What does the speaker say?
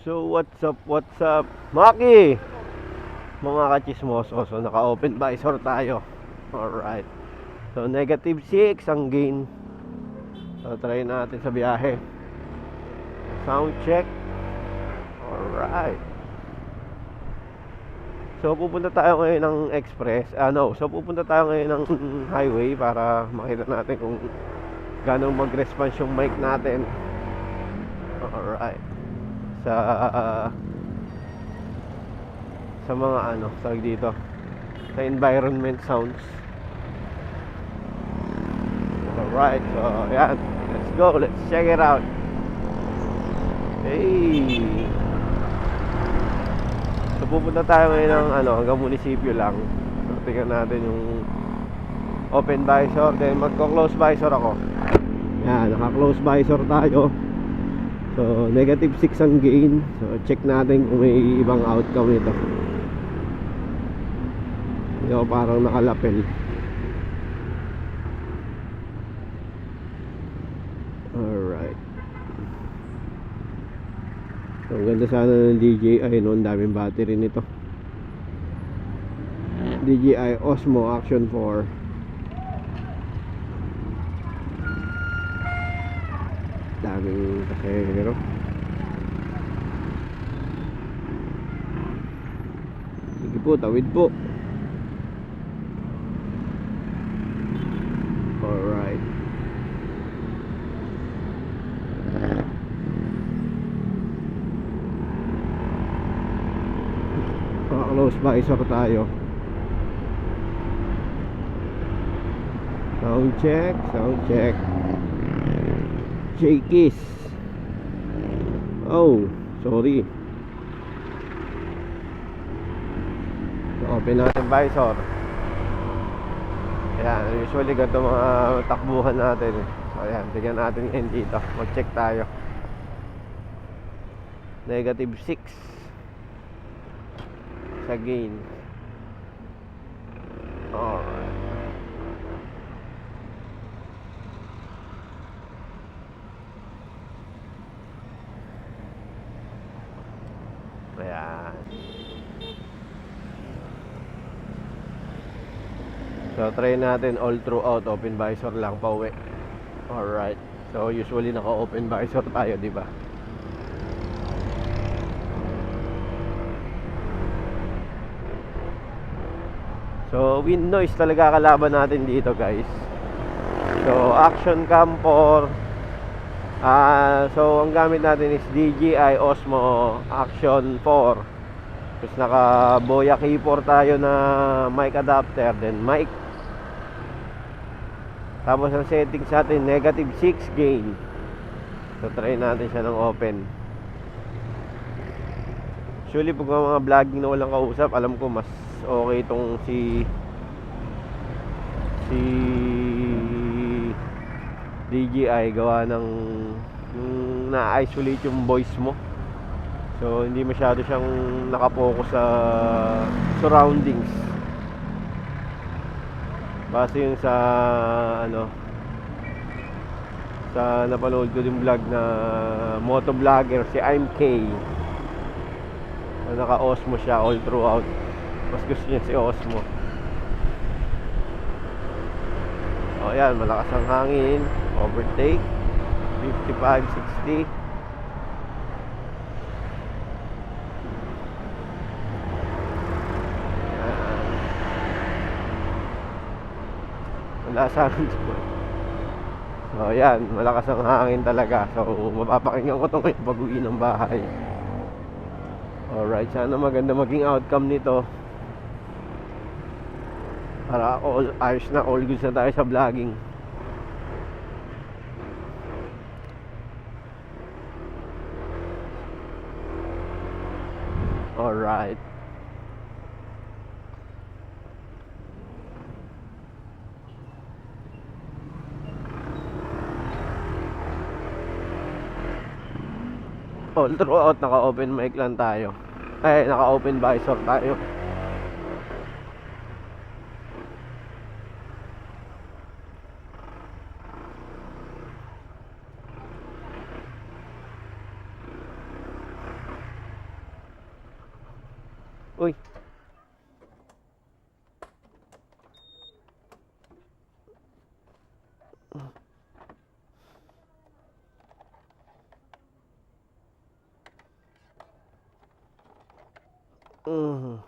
So what's up, what's up? Maki! Mga kachismoso, so naka-open visor tayo. Alright. So negative 6 ang gain. So try natin sa biyahe. Sound check. Alright. So pupunta tayo ngayon ng express. Ah no, so pupunta tayo ngayon ng highway para makita natin kung gaano mag-response yung mic natin. Alright. Sa sa mga ano, tawag dito. Sa environment sounds. Alright, so yan. Let's go, let's check it out. Hey! So pupunta tayo ngayon ng ano, hanggang munisipyo lang. So tingnan natin yung open visor, then magko-close visor ako. Yan, naka-close visor tayo. So, negative 6 ang gain. So, check natin kung may ibang outcome nito. Hindi ako parang nakalapel. Alright. So, ang ganda sana ng DJI, no? Ang daming battery nito. DJI Osmo Action 4. Daming pasahero. Sige po tawid po. Alright. Close visor tayo? Sound check sound check Jakis Oh, sorry. So, Open natin visor Ayan, usually ganito mga takbuhan natin. So ayan, tignan natin yan dito. Mag-check tayo. Negative 6 Sa gain. Alright So try natin all throughout open visor lang pauwi. Alright. So usually naka-open visor tayo, di ba? So wind noise talaga kalaban natin dito, guys. So action cam 4 Ah, so ang gamit natin is DJI Osmo Action 4. Tapos naka Boya Key4 tayo na mic adapter, then mic. Tapos ang settings natin negative 6 gain. So try natin siya ng open. Usually pag mga vlogging na walang kausap, alam ko mas okay itong si si DJI gawa ng yung na-isolate yung voice mo. So hindi masyado siyang nakapokus sa surroundings. Base yung sa ano sa napanood ko din vlog na moto vlogger si I'm K. So, naka Osmo siya all throughout. Mas gusto niya si Osmo o yan malakas ang hangin overtake. 55 60 wala sa akin so yan malakas ang hangin talaga. So mapapakinggan ko ito ngayon pag uwi ng bahay. Alright. Sana maganda maging outcome nito. Para all ayos na all goods na tayo sa vlogging Alright. All throughout, naka-open mic lang tayo. Ay, naka-open visor tayo. 喂，嗯，